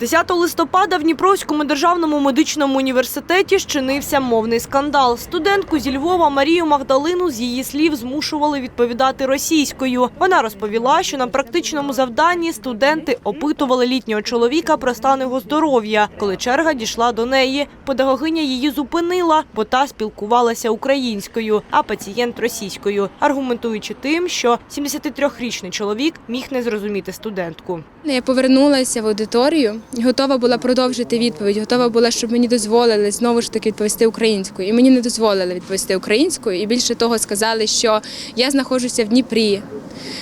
10 листопада в Дніпровському державному медичному університеті щинився мовний скандал. Студентку зі Львова Марію Магдалину з її слів змушували відповідати російською. Вона розповіла, що на практичному завданні студенти опитували літнього чоловіка про стан його здоров'я. Коли черга дійшла до неї, педагогиня її зупинила, бо та спілкувалася українською, а пацієнт російською, аргументуючи тим, що 73-річний чоловік міг не зрозуміти студентку. Я повернулася в аудиторію, готова була продовжити відповідь. Готова була, щоб мені дозволили знову ж таки відповісти українською. І мені не дозволили відповісти українською. І більше того, сказали, що я знаходжуся в Дніпрі.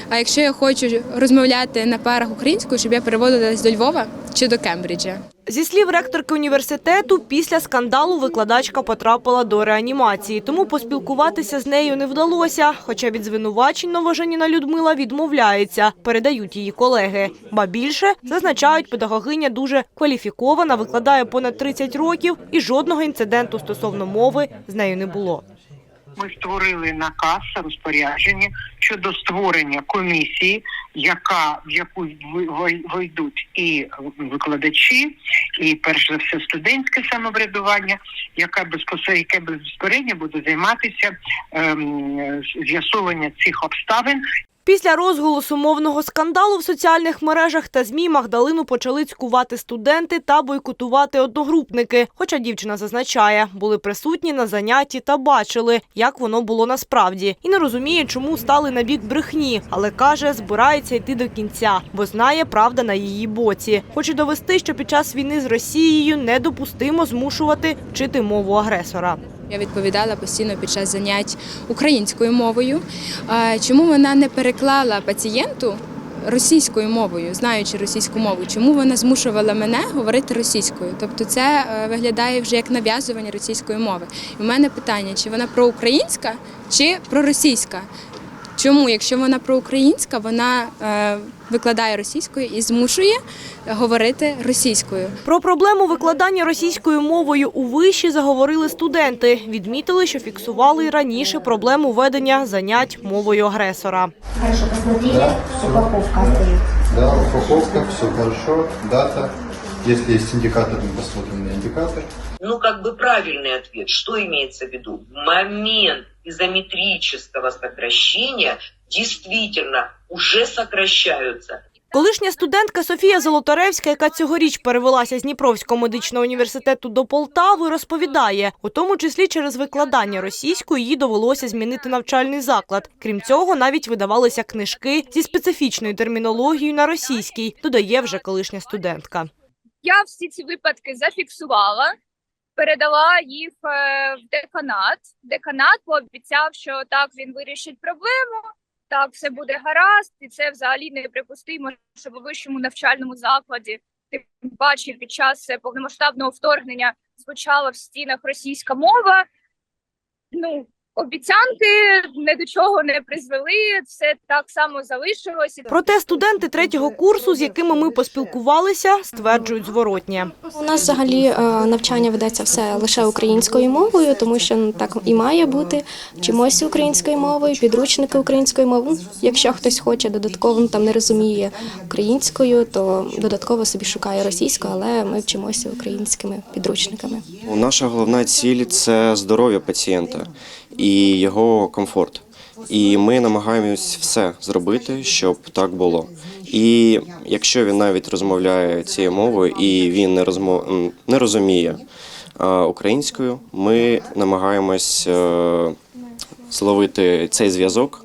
А якщо я хочу розмовляти на парах українською, щоб я переводилась до Львова чи до Кембриджа. Зі слів ректорки університету, після скандалу викладачка потрапила до реанімації, тому поспілкуватися з нею не вдалося. Хоча від звинувачень новоженіна Людмила відмовляється, передають її колеги. Ба більше зазначають, педагогиня дуже кваліфікована, викладає понад 30 років, і жодного інциденту стосовно мови з нею не було. Ми створили наказ розпорядження щодо створення комісії, яка в яку войдуть і викладачі, і перш за все студентське самоврядування, яка безпосередньо безпосередньо буде займатися ем, з'ясування цих обставин Після розголосу мовного скандалу в соціальних мережах та ЗМІ Магдалину почали цькувати студенти та бойкотувати одногрупники. Хоча дівчина зазначає, були присутні на занятті та бачили, як воно було насправді, і не розуміє, чому стали на бік брехні, але каже, збирається йти до кінця, бо знає, правда на її боці. Хоче довести, що під час війни з Росією недопустимо змушувати вчити мову агресора. Я відповідала постійно під час занять українською мовою. Чому вона не переклала пацієнту російською мовою, знаючи російську мову? Чому вона змушувала мене говорити російською? Тобто це е, виглядає вже як нав'язування російської мови. І в мене питання, чи вона проукраїнська, чи проросійська? Чому, якщо вона проукраїнська, вона е, викладає російською і змушує говорити російською? Про проблему викладання російською мовою у виші заговорили студенти. Відмітили, що фіксували й раніше проблему ведення занять мовою агресора. Хорошо, посмотрели, упаковка остается. Да, упаковка, все хорошо, дата. Если есть индикатор, мы посмотрим на индикатор. Ну, как бы правильный ответ. Что имеется в виду? В момент изометрического сокращения действительно уже сокращаются. Колишня студентка Софія Золотаревська, яка цьогоріч перевелася з Дніпровського медичного університету до Полтави, розповідає, у тому числі через викладання російської їй довелося змінити навчальний заклад. Крім цього, навіть видавалися книжки зі специфічною термінологією на російській, додає вже колишня студентка. Я всі ці випадки зафіксувала, передала їх е, в деканат. Деканат пообіцяв, що так він вирішить проблему, так все буде гаразд, і це взагалі неприпустимо, щоб у вищому навчальному закладі, тим паче під час е, повномасштабного вторгнення звучала в стінах російська мова. Ну, обіцянки ні до чого не призвели, все так само залишилось. Проте студенти третього курсу, з якими ми поспілкувалися, стверджують зворотнє. У нас взагалі е, навчання ведеться все лише українською мовою, тому що ну, так і має бути. Вчимося українською мовою, підручники українською мовою. Ну, Якщо хтось хоче додатково там не розуміє українською, то додатково собі шукає російською, але ми вчимося українськими підручниками. Наша головна ціль це здоров'я пацієнта і його комфорт. І ми намагаємось все зробити, щоб так було. І якщо він навіть розмовляє цією мовою і він не розмов... не розуміє українською, ми намагаємось е, зловити цей зв'язок,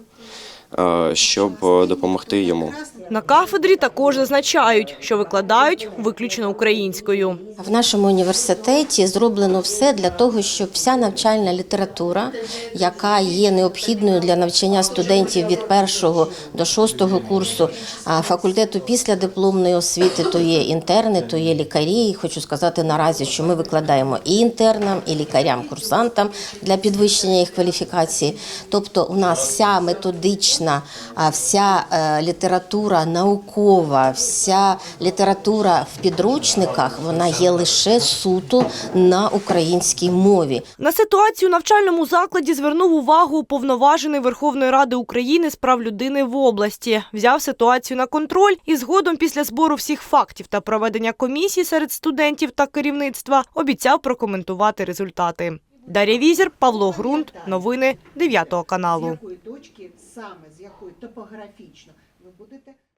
е, щоб е, допомогти йому. На кафедрі також зазначають, що викладають виключно українською. В нашому університеті зроблено все для того, щоб вся навчальна література, яка є необхідною для навчання студентів від першого до шостого курсу факультету після дипломної освіти, то є інтерни, то є лікарі. І хочу сказати наразі, що ми викладаємо і інтернам, і лікарям, курсантам для підвищення їх кваліфікації. Тобто, у нас вся методична, вся е, література література наукова, вся література в підручниках, вона є лише суто на українській мові. На ситуацію у навчальному закладі звернув увагу уповноважений Верховної Ради України з прав людини в області. Взяв ситуацію на контроль і згодом після збору всіх фактів та проведення комісій серед студентів та керівництва обіцяв прокоментувати результати. Дар'я Візір, Павло Грунт. Новини 9 каналу. З якої точки саме, з якої топографічно ви будете